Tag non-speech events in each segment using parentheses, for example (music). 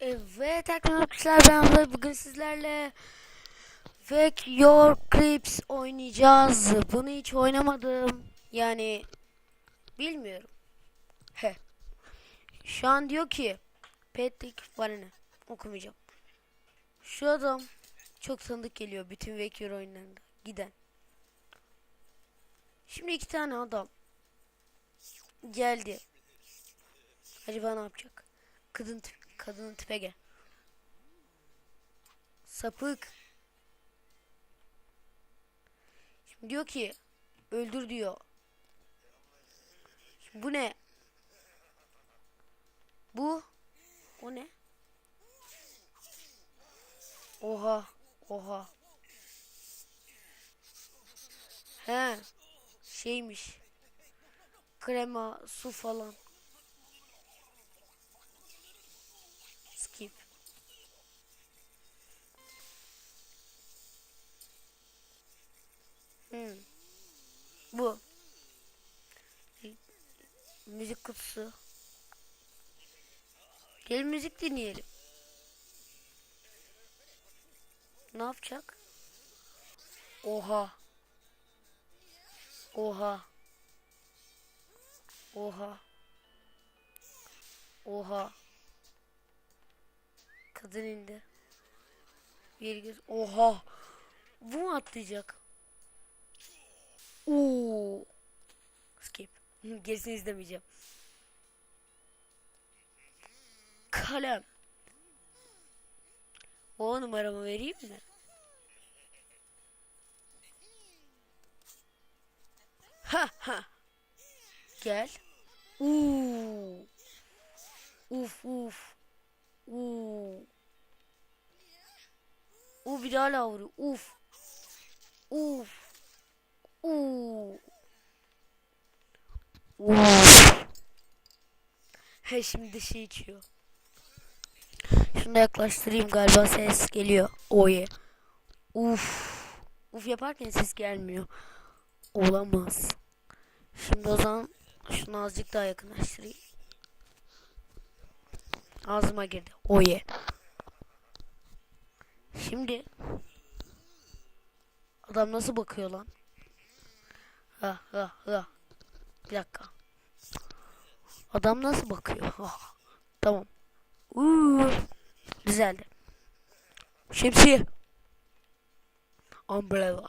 Evet arkadaşlar ben ve bugün sizlerle Wake Your Creeps oynayacağız. Bunu hiç oynamadım. Yani bilmiyorum. He. Şu an diyor ki Patrick bana ne? Okumayacağım. Şu adam çok tanıdık geliyor bütün Wake Your oyunlarında. Giden. Şimdi iki tane adam geldi. Acaba ne yapacak? Kadın tip, kadının tipe gel. Sapık. Şimdi diyor ki öldür diyor. Şimdi bu ne? Bu o ne? Oha, oha. He, şeymiş. Krema, su falan. Skip. Hmm. Bu. Müzik kutusu. Gel müzik dinleyelim. Ne yapacak? Oha. Oha. Oha. Oha. Kadın indi. Bir göz. Oha. Bu mu atlayacak? Oo. Skip. (laughs) Gerisini izlemeyeceğim. Kalem. O numaramı vereyim mi? Ha ha. Gel. Uuu. Uf uf. Uuu. U bir daha vuruyor. Uf. Uf. Uuu. Uf. He şimdi şey içiyor. Şunu yaklaştırayım galiba ses geliyor. Oye. Uf. Uf yaparken ses gelmiyor. Olamaz. Şimdi o zaman şunu azıcık daha yakınlaştırayım. Ağzıma girdi. Oye. Şimdi adam nasıl bakıyor lan? Ha ha ha. Bir dakika. Adam nasıl bakıyor? Tamam. Uuu. Güzeldi. Şemsiye. Umbrella.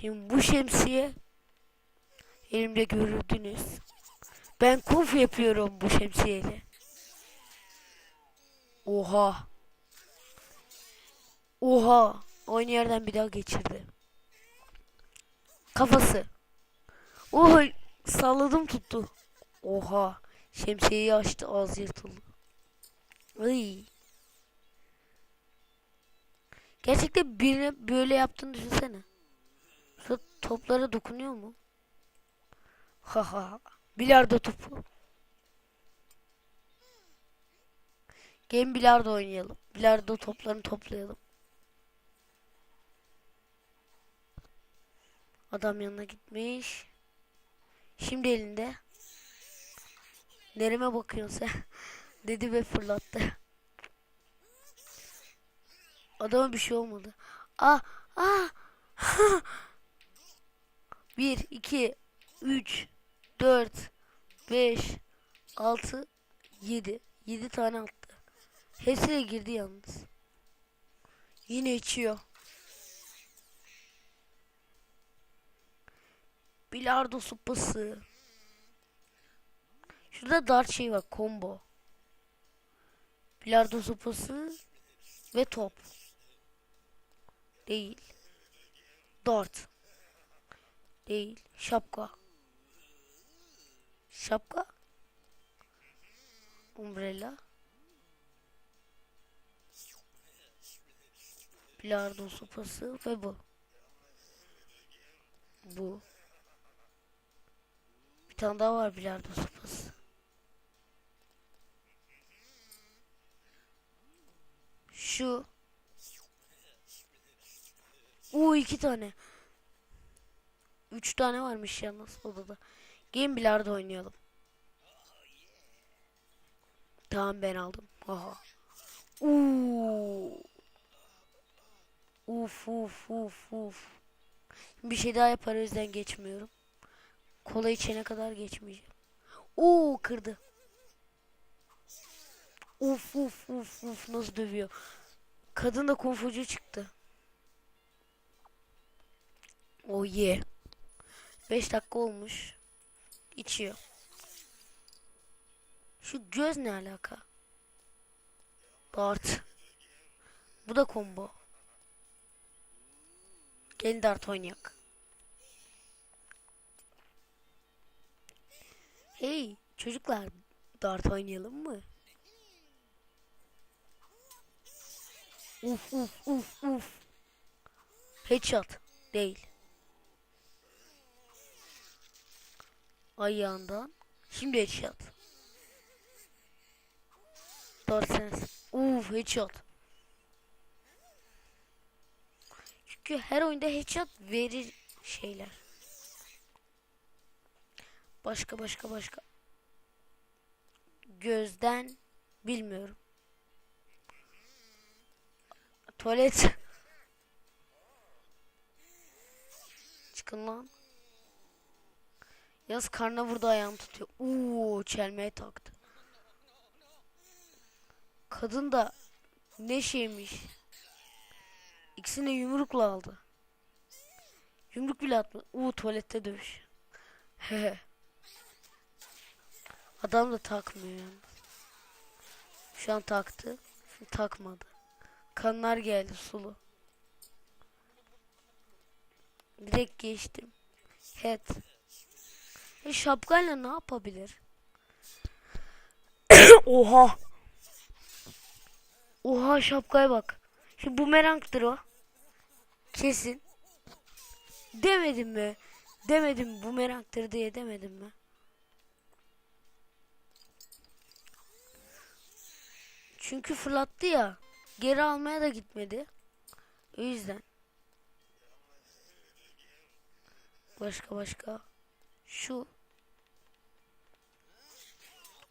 Şimdi bu şemsiye elimde gördünüz. Ben kuf yapıyorum bu şemsiyeyle. Oha. Oha. Aynı yerden bir daha geçirdi. Kafası. Oha. Salladım tuttu. Oha. Şemsiyeyi açtı ağzı yırtıldı. Ay. Gerçekten birine böyle yaptığını düşünsene. Şu toplara dokunuyor mu? Haha. Bilardo topu. Gelin bilardo oynayalım. Bilardo toplarını toplayalım. Adam yanına gitmiş. Şimdi elinde. Nereme bakıyorsun? (laughs) Dedi ve fırlattı. Adama bir şey olmadı. Ah ah. 1 2 3 4 5 6 7 7 tane attı. Hepsi de girdi yalnız. Yine içiyor. Bilardo sopası. Şurada dart şey var. Combo. Bilardo sopası ve top. Değil. Dart. Değil. Şapka. Şapka. Umbrella. Bilardo sopası ve bu. Bu. Bir tane daha var bilardo sopası. Şu. Oo iki tane. Üç tane varmış yalnız odada. Game bilardo oynayalım. Tamam ben aldım. Aha. Uuu. Uf uf uf uf. Bir şey daha yapar o geçmiyorum. Kola içene kadar geçmeyeceğim. Oo kırdı. Uf uf uf uf nasıl dövüyor. Kadın da konfucu çıktı. Oh yeah. 5 dakika olmuş. İçiyor. Şu göz ne alaka? Dart. Bu da combo. Gelin dart oynayak. Hey çocuklar dart oynayalım mı? Uf uf uf uf. Headshot değil. Ayağından. Şimdi headshot. Dart sensin. Uf headshot. Çünkü her oyunda headshot verir şeyler. Başka başka başka. Gözden bilmiyorum. Tuvalet. Çıkın lan. Yaz karnına vurdu ayağını tutuyor. Uuu çelmeye taktı. Kadın da ne şeymiş. İkisini yumrukla aldı. Yumruk bile atmadı. Uuu tuvalette dövüş. Hehe. Adam da takmıyor yani. Şu an taktı. Şimdi takmadı. Kanlar geldi sulu. Direkt geçtim. Head. E şapkayla ne yapabilir? (coughs) Oha. Oha şapkaya bak. Şimdi bumerangdır o. Kesin. Demedim mi? Demedim bumerangdır diye demedim mi? Çünkü fırlattı ya. Geri almaya da gitmedi. O yüzden. Başka başka. Şu.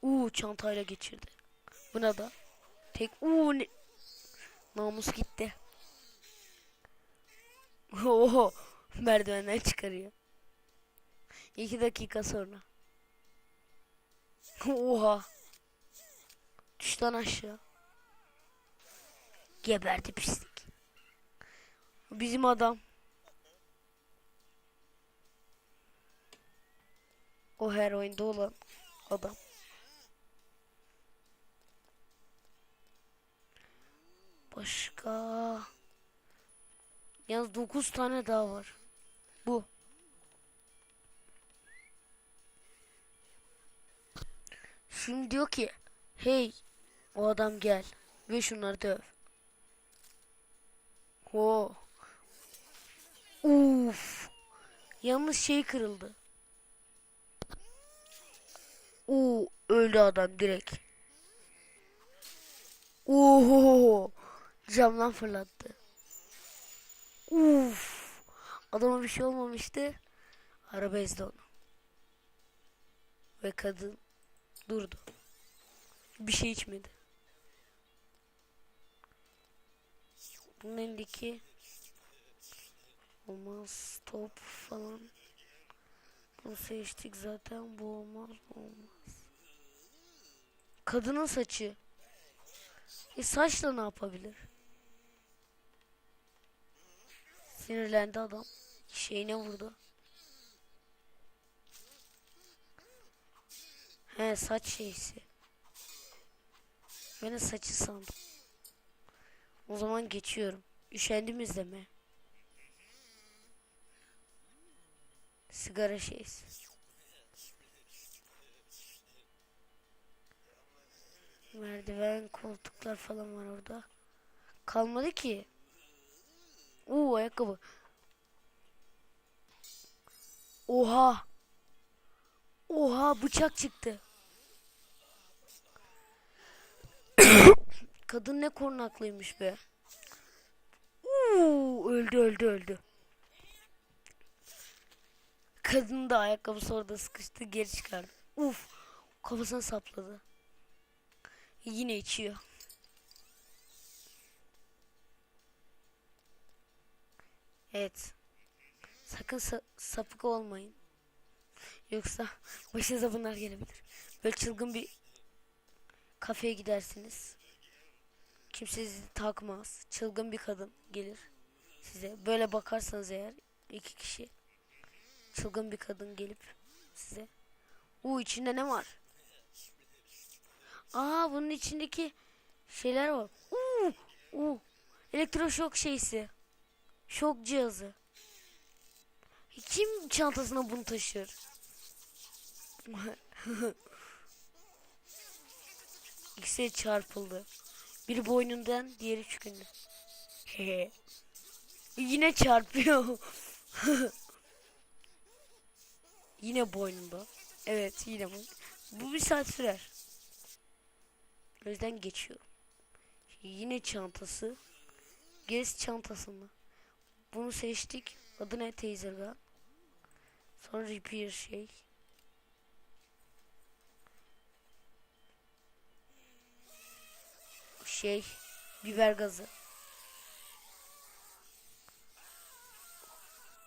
Uuu çantayla geçirdi. Buna da. Tek uuu ne... Namus gitti. (laughs) Oho. Merdivenden çıkarıyor. İki dakika sonra. (laughs) Oha. Düş lan aşağı. Geberdi pislik. Bizim adam. O her oyunda olan adam. Başka. Yalnız 9 tane daha var. Bu. Şimdi diyor ki hey o adam gel ve şunları döv. Ho. Uf. Yalnız şey kırıldı. Oo öldü adam direkt. Oo camdan fırlattı. Uf. Adama bir şey olmamıştı. Araba ezdi onu. Ve kadın durdu. Bir şey içmedi. Bunun elindeki olmaz top falan. Bunu seçtik zaten bu olmaz bu olmaz. Kadının saçı. E saçla ne yapabilir? Sinirlendi adam. Şeyine vurdu. He saç şeysi. Ben de saçı sandım. O zaman geçiyorum. Üşendim izleme. Sigara şeysi. Merdiven, koltuklar falan var orada. Kalmadı ki. Oo ayakkabı. Oha. Oha bıçak çıktı. Kadın ne kornaklıymış be. Uuu öldü öldü öldü. Kadın da ayakkabısı orada sıkıştı geri çıkardı. Uf kafasına sapladı. Yine içiyor. Evet. Sakın sa- sapık olmayın. Yoksa başınıza bunlar gelebilir. Böyle çılgın bir kafeye gidersiniz. Kimse sizi takmaz. Çılgın bir kadın gelir size. Böyle bakarsanız eğer iki kişi çılgın bir kadın gelip size. U içinde ne var? Aa bunun içindeki şeyler var. Uuu. Uuu. Elektroşok şeysi. Şok cihazı. Kim çantasına bunu taşır? (laughs) İkisi çarpıldı. Biri boynundan, diğeri çıkındı. Yine çarpıyor. (laughs) yine boynunda. Evet, yine bu. Bu bir saat sürer. O yüzden geçiyorum. Yine çantası. Gerisi çantası mı? Bunu seçtik. Adı ne Taser Gun. Sonra repair şey. Şey. Biber gazı.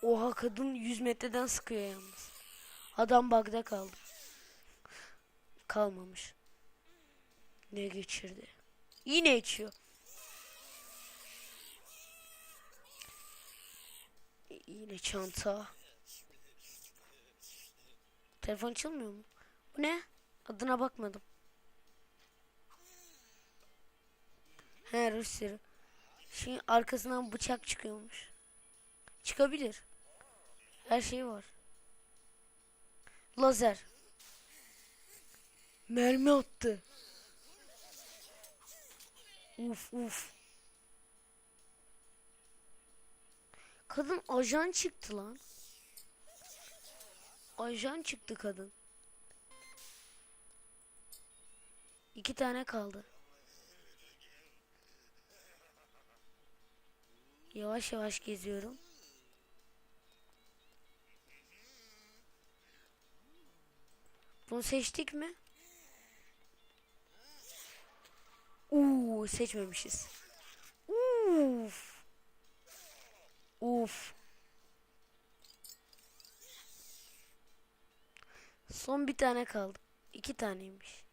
Oha kadın 100 metreden sıkıyor yalnız. Adam bug'da kaldı. Kalmamış. Ne geçirdi? Yine içiyor. Yine çanta. Telefon çalmıyor mu? Bu ne? Adına bakmadım. He Rusya. Şimdi arkasından bıçak çıkıyormuş. Çıkabilir. Her şey var. Lazer. Mermi attı. Uf uf. Kadın ajan çıktı lan. Ajan çıktı kadın. İki tane kaldı. Yavaş yavaş geziyorum. Bunu seçtik mi? Uuu seçmemişiz. Uf. Uf. Son bir tane kaldı. İki taneymiş.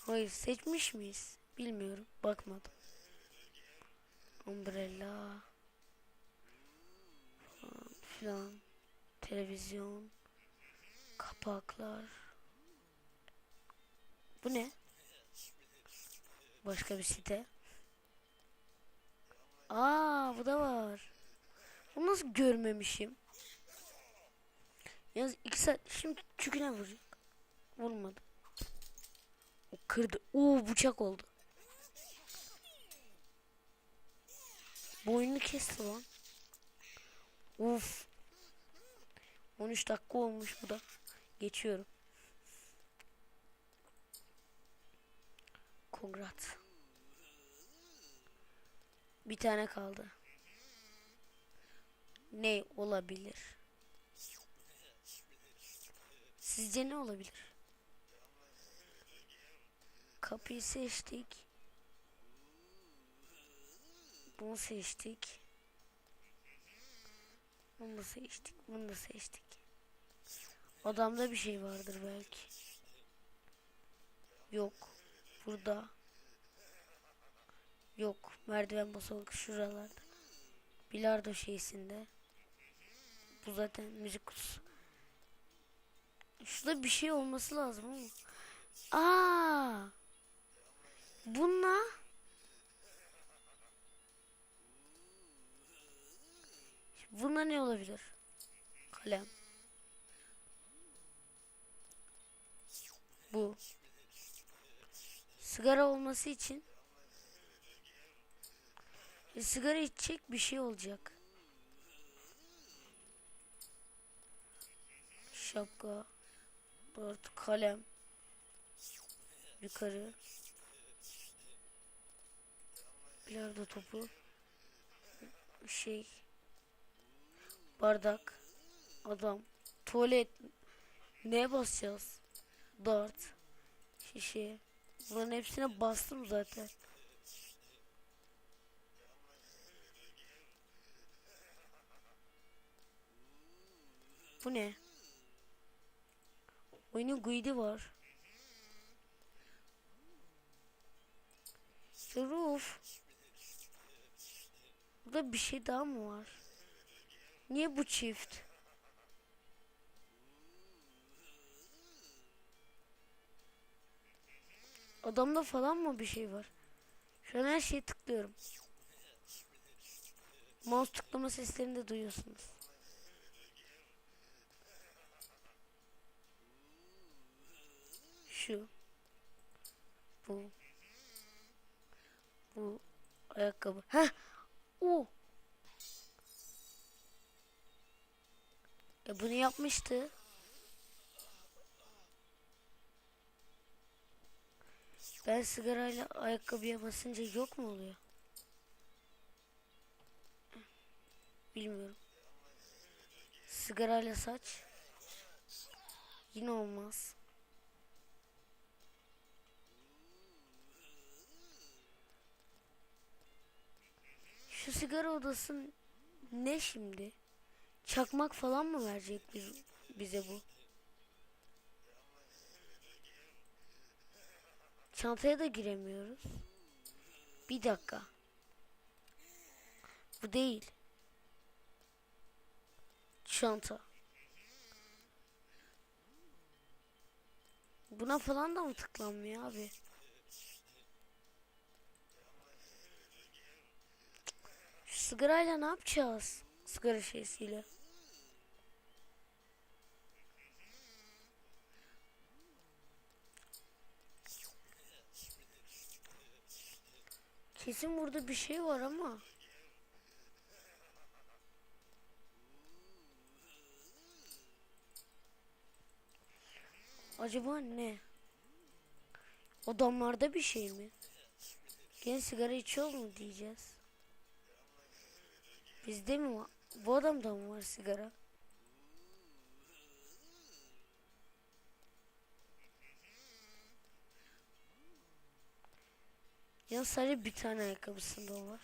Hayır seçmiş miyiz? Bilmiyorum. Bakmadım. Umbrella. Falan filan. Televizyon. Kapaklar. Bu ne? Başka bir site. Aa bu da var. Bunu nasıl görmemişim? Yalnız iki saat şimdi çüküne vuracak. Vurmadı. O kırdı. Oo bıçak oldu. Boynunu kesti lan. Uf. 13 dakika olmuş bu da. Geçiyorum. Kongrat. Bir tane kaldı. Ne olabilir? Sizce ne olabilir? Kapıyı seçtik. Bunu seçtik. Bunu da seçtik. Bunu da seçtik. Adamda bir şey vardır belki. Yok. Burada. Yok. Merdiven basamak şuralarda. Bilardo şeysinde. Bu zaten müzik kutusu. Şurada bir şey olması lazım ama. Aa! Bununla Bununla ne olabilir? Kalem. Bu. Sigara olması için e, sigara içecek bir şey olacak. Şapka. Dört kalem. Yukarı. Bilardo topu. Şey. Bardak. Adam. Tuvalet. Neye basacağız? Dart. Şişe. Bunların hepsine bastım zaten. Bu ne? Oyunun guidi var. Ruf. Burada bir şey daha mı var? Niye bu çift? Adamda falan mı bir şey var? Şu an her şeye tıklıyorum. Mouse tıklama seslerini de duyuyorsunuz. Şu. Bu. Bu. Ayakkabı. Heh. O. E bunu yapmıştı. Ben sigarayla ayakkabıya basınca yok mu oluyor? Bilmiyorum. Sigarayla saç. Yine olmaz. Şu sigara odası ne şimdi? Çakmak falan mı verecek biz, bize bu? Çantaya da giremiyoruz. Bir dakika. Bu değil. Çanta. Buna falan da mı tıklanmıyor abi? Sigarayla ne yapacağız? Sigara şeysiyle. Kesin burada bir şey var ama. Acaba ne? Adamlarda bir şey mi? Gene sigara içiyor mu diyeceğiz. Bizde mi var? Bu adamda mı var sigara? Ya sadece bir tane ayakkabısında o var.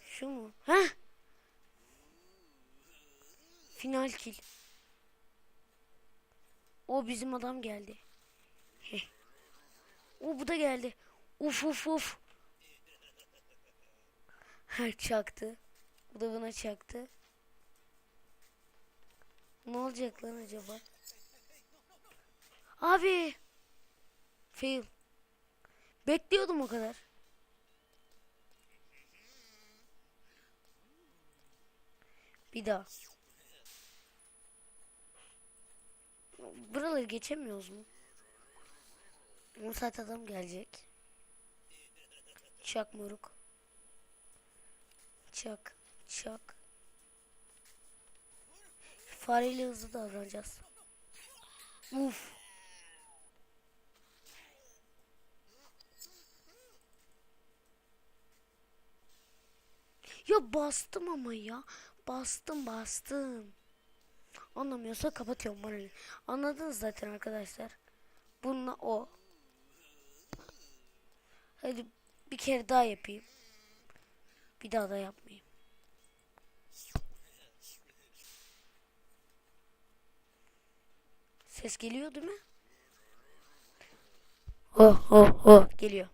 Şu mu? Heh! Final kill. O bizim adam geldi. Heh. O bu da geldi. Uf uf uf. Ha çaktı. Bu da buna çaktı. Ne olacak lan acaba? Abi. Fail. Bekliyordum o kadar. Bir daha. Buraları geçemiyoruz mu? 10 saat adam gelecek. Çak moruk. Çak. Çak. Fareyle hızlı davranacağız. Uf. Ya bastım ama ya. Bastım bastım. Anlamıyorsa kapatıyorum ne. Anladınız zaten arkadaşlar. Bununla o. Hadi bir kere daha yapayım. Bir daha da yapmayayım. Ses geliyor değil mi? Oh oh oh geliyor.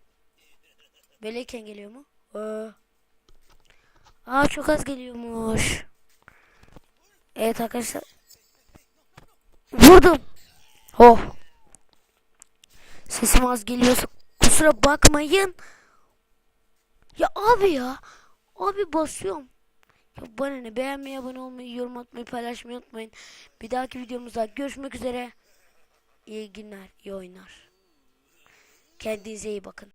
Böyleyken geliyor mu? Oh. Aa çok az geliyormuş. Evet arkadaşlar. Vurdum. Oh. Sesim az geliyorsa kusura bakmayın. Ya abi ya. Abi basıyorum. Ya bana ne beğenmeyi, abone olmayı, yorum atmayı, paylaşmayı unutmayın. Bir dahaki videomuzda görüşmek üzere. İyi günler, iyi oynar. Kendinize iyi bakın.